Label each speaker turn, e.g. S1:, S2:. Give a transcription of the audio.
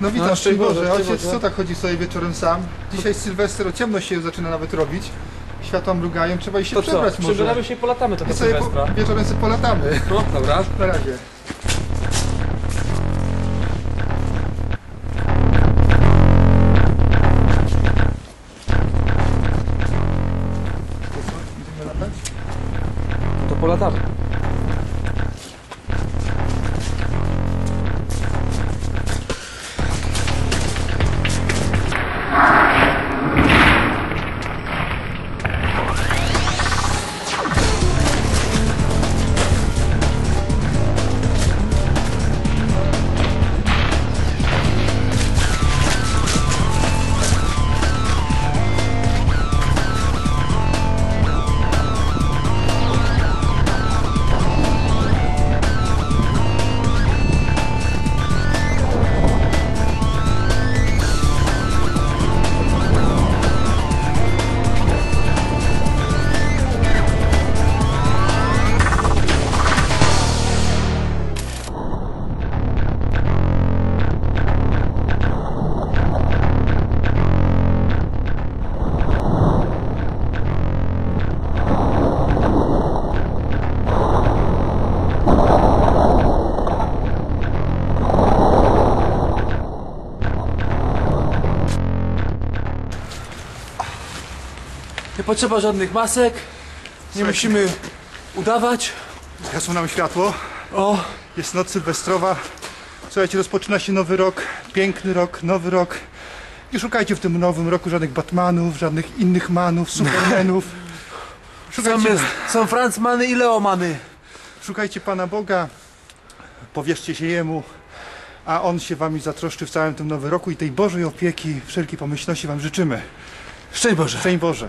S1: No witam,
S2: no,
S1: szczęść Boże, Ojciec, co tak chodzi sobie wieczorem sam? Dzisiaj Sylwester o ciemno się zaczyna nawet robić. Światła mrugają, trzeba i się
S2: to
S1: przebrać co? może.
S2: Przebieramy się i polatamy trochę
S1: I sobie
S2: Sylwestra.
S1: po, wieczorem sobie polatamy.
S2: No, dobra.
S1: Na razie.
S2: To polatamy. Nie potrzeba żadnych masek. Nie musimy udawać.
S1: Gasło nam światło.
S2: O,
S1: Jest noc sylwestrowa. Słuchajcie, rozpoczyna się nowy rok. Piękny rok, nowy rok. Nie szukajcie w tym nowym roku żadnych Batmanów, żadnych innych manów, Supermanów.
S2: są,
S1: Szukajcie,
S2: jest, są Francmany i Leomany.
S1: szukajcie Pana Boga, powierzcie się Jemu, a On się Wami zatroszczy w całym tym nowym roku i tej Bożej opieki, wszelkiej pomyślności Wam życzymy.
S2: Szczęść Boże.
S1: Szczęść Boże.